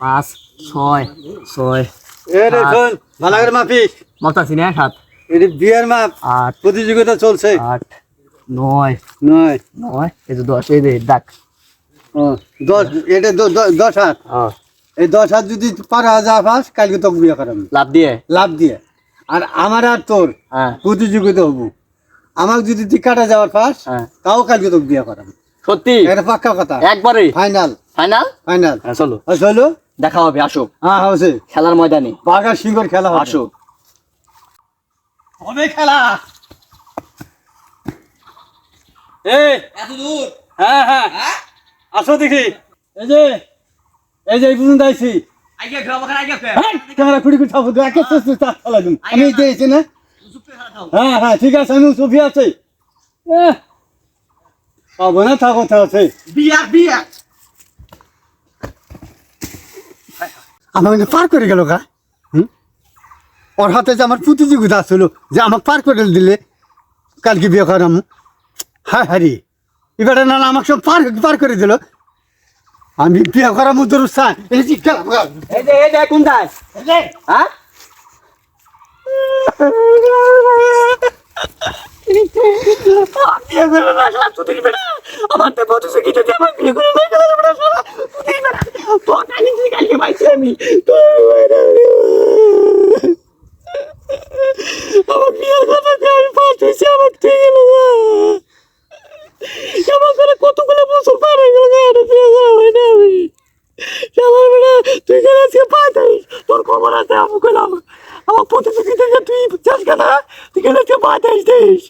পাঁচ ছয় ছয় করে মাপতাছি না সাত এটি বিয়ের মাপ। আট। প্রতিযোগিতা চলছে। আট নয় নয়। নয় এই দশ এই ডাক দশ এটা দশ হাত। এই দশ হাত যদি পারা যা পাস কালকে তোকে বিয়ে করাম লাভ দিয়ে? লাভ দিয়ে। আর আমার আর তোর হ্যাঁ। প্রতিযোগিতা হব। আমাকে যদি তুই কাটা যাওয়ার পাস হ্যাঁ। তাও কালকে তোকে বিয়ে করাম সত্যি? এটা পাক্কা কথা। একবারে? ফাইনাল। ফাইনাল? ফাইনাল। হ্যাঁ চলো। চলো। দেখা হবে আসো হ্যাঁ হচ্ছে খেলার ময়দানে। বাঘার সিংহর খেলা। আসো হবে খেলা। এই এত দূর? হ্যাঁ হ্যাঁ। আসো দেখি। এই যে এই যে এই পর্যন্ত আইছি। হ্যাঁ, আমি দিয়েছি না? হ্যাঁ হ্যাঁ ঠিক আছে আমি সুফি আছে। পাবো না থাকো আছে বিয়া বিয়া আমাকে যে পার করে গেল গা হুম? ওর হাতে যে আমার প্রতিযোগিতা আসলো যে আমাকে পার করে দিলে কালকে বিয়ে করাম। হ্যাঁ হ্যাঁ রে এবার না না আমাকে সব পার পার করে দিল। আমি বিয়ে করার মতো রুস্তান এই যে খেলা এই যে এই যে কোন যায় হ্যাঁ? আমার তো সে কিছু আমার বিয়ে করে না গেলে বড় শালা তুই দিবি না তো কালি তুই কালি পাইছি আমি। আমার বিয়ের কথা আমি পাঠাইছি আমার তুই গেল আমার করে কতগুলো বছর পার হয়ে গেল এটা বিয়ে করা হয় না আমি। আমার বেটা, তুই গেলে আজকে পাঠাইস তোর খবর আছে আমি কইলাম আমার প্রতিযোগিতাকে তুই যাস কেনা তুই গেলে আজকে পাঠাইস দিস